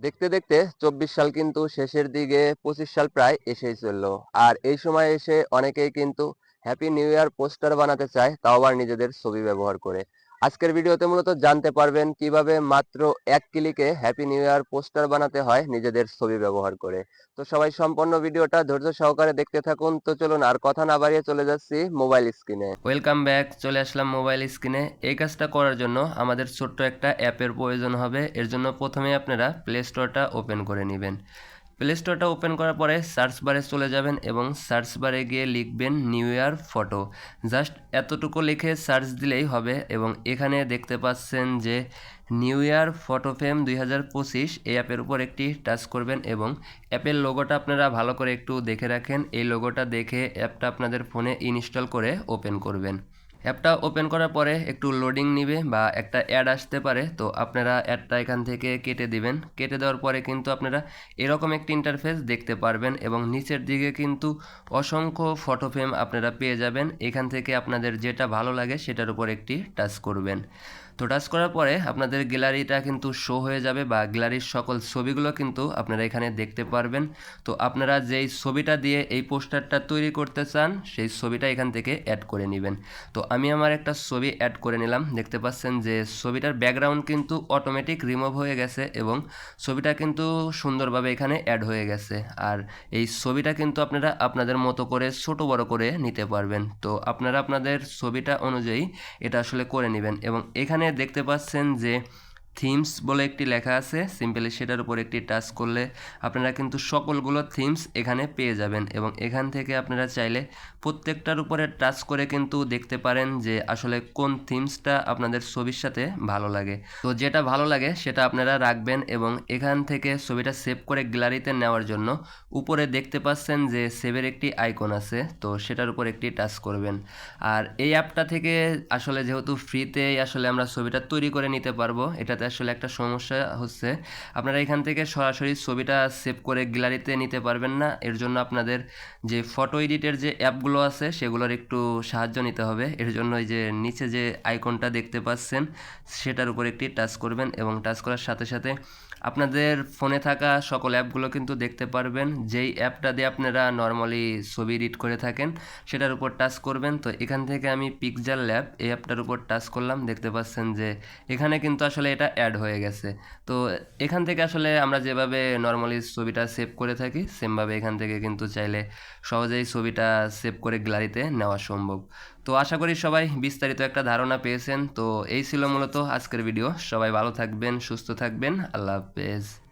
দেখতে দেখতে চব্বিশ সাল কিন্তু শেষের দিকে পঁচিশ সাল প্রায় এসেই চলল। আর এই সময় এসে অনেকেই কিন্তু হ্যাপি নিউ ইয়ার পোস্টার বানাতে চায়, তাও আবার নিজেদের ছবি ব্যবহার করে। আজকের ভিডিওতে মূলত জানতে পারবেন কীভাবে মাত্র এক ক্লিকে হ্যাপি নিউ ইয়ার পোস্টার বানাতে হয় নিজেদের ছবি ব্যবহার করে। তো সবাই সম্পূর্ণ ভিডিওটা ধৈর্য সহকারে দেখতে থাকুন। তো চলুন আর কথা না বাড়িয়ে চলে যাচ্ছি মোবাইল স্ক্রিনে ওয়েলকাম ব্যাক চলে আসলাম মোবাইল স্ক্রিনে এই কাজটা করার জন্য আমাদের ছোট্ট একটা অ্যাপের প্রয়োজন হবে। এর জন্য প্রথমে আপনারা প্লে স্টোরটা ওপেন করে নেবেন। প্লে স্টোরটা ওপেন করার পরে সার্চ বারে চলে যাবেন এবং সার্চ বারে গিয়ে লিখবেন নিউ ইয়ার ফটো জাস্ট এতটুকু লিখে সার্চ দিলেই হবে এবং এখানে দেখতে পাচ্ছেন যে নিউ ইয়ার ফটো ফ্রেম দুই হাজার পঁচিশ এই অ্যাপের উপর একটি টাচ করবেন এবং অ্যাপের লোগোটা আপনারা ভালো করে একটু দেখে রাখেন। এই লোগোটা দেখে অ্যাপটা আপনাদের ফোনে ইনস্টল করে ওপেন করবেন। অ্যাপটা ওপেন করার পরে একটু লোডিং নিবে বা একটা অ্যাড আসতে পারে। তো আপনারা অ্যাডটা এখান থেকে কেটে দিবেন। কেটে দেওয়ার পরে কিন্তু আপনারা এরকম একটি ইন্টারফেস দেখতে পারবেন এবং নিচের দিকে কিন্তু অসংখ্য ফটো ফ্রেম আপনারা পেয়ে যাবেন। এখান থেকে আপনাদের যেটা ভালো লাগে সেটার উপর একটি টাচ করবেন। তো টাচ করার পরে আপনাদের গ্যালারিটা কিন্তু শো হয়ে যাবে বা গ্যালারির সকল ছবিগুলো কিন্তু আপনারা এখানে দেখতে পারবেন। তো আপনারা যেই ছবিটা দিয়ে এই পোস্টারটা তৈরি করতে চান, সেই ছবিটা এখান থেকে অ্যাড করে নেবেন। তো আমি আমার একটা ছবি অ্যাড করে নিলাম। দেখতে পাচ্ছেন যে ছবিটার ব্যাকগ্রাউন্ড কিন্তু অটোমেটিক রিমুভ হয়ে গেছে এবং ছবিটা কিন্তু সুন্দরভাবে এখানে অ্যাড হয়ে গেছে। আর এই ছবিটা কিন্তু আপনারা আপনাদের মতো করে ছোট বড় করে নিতে পারবেন। তো আপনারা আপনাদের ছবিটা অনুযায়ী এটা আসলে করে নেবেন এবং এখানে দেখতে পাচ্ছেন যে থিমস বলে একটি লেখা আছে। সিম্পলি সেটার উপর একটি টাচ করলে আপনারা কিন্তু সকলগুলো থিমস এখানে পেয়ে যাবেন এবং এখান থেকে আপনারা চাইলে প্রত্যেকটার উপরে টাচ করে কিন্তু দেখতে পারেন যে আসলে কোন থিমসটা আপনাদের ছবির সাথে ভালো লাগে। তো যেটা ভালো লাগে সেটা আপনারা রাখবেন এবং এখান থেকে ছবিটা সেভ করে গ্যালারিতে নেওয়ার জন্য উপরে দেখতে পাচ্ছেন যে সেভের একটি আইকন আছে, তো সেটার উপর একটি টাচ করবেন। আর এই অ্যাপটা থেকে আসলে যেহেতু ফ্রিতেই আসলে আমরা ছবিটা তৈরি করে নিতে পারব, এটাতে আসলে একটা সমস্যা হচ্ছে। আপনারা এখান থেকে সরাসরি ছবিটা সেভ করে গ্যালারিতে নিতে পারবেন না। এর জন্য আপনাদের যে ফটো এডিটের যে অ্যাপগুলো আছে, সেগুলোর একটু সাহায্য নিতে হবে। এর জন্য এই যে নিচে যে আইকনটা দেখতে পাচ্ছেন, সেটার উপর একটি টাচ করবেন এবং টাচ করার সাথে সাথে আপনাদের ফোনে থাকা সকল অ্যাপগুলো কিন্তু দেখতে পারবেন। যেই অ্যাপটা দিয়ে আপনারা নর্মালি ছবি এডিট করে থাকেন, সেটার উপর টাচ করবেন। তো এখান থেকে আমি পিকজার ল্যাব এই অ্যাপটার উপর টাচ করলাম। দেখতে পাচ্ছেন যে এখানে কিন্তু আসলে এটা অ্যাড হয়ে গেছে। তো এখান থেকে আসলে আমরা যেভাবে নর্মালি ছবিটা সেভ করে থাকি, সেমভাবে এখান থেকে কিন্তু চাইলে সহজেই ছবিটা সেভ করে গ্যালারিতে নেওয়া সম্ভব। তো আশা করি সবাই বিস্তারিত একটা ধারণা পেয়েছেন। তো এই ছিল মূলত আজকের ভিডিও সবাই ভালো থাকবেন, সুস্থ থাকবেন। আল্লাহ হাফেজ।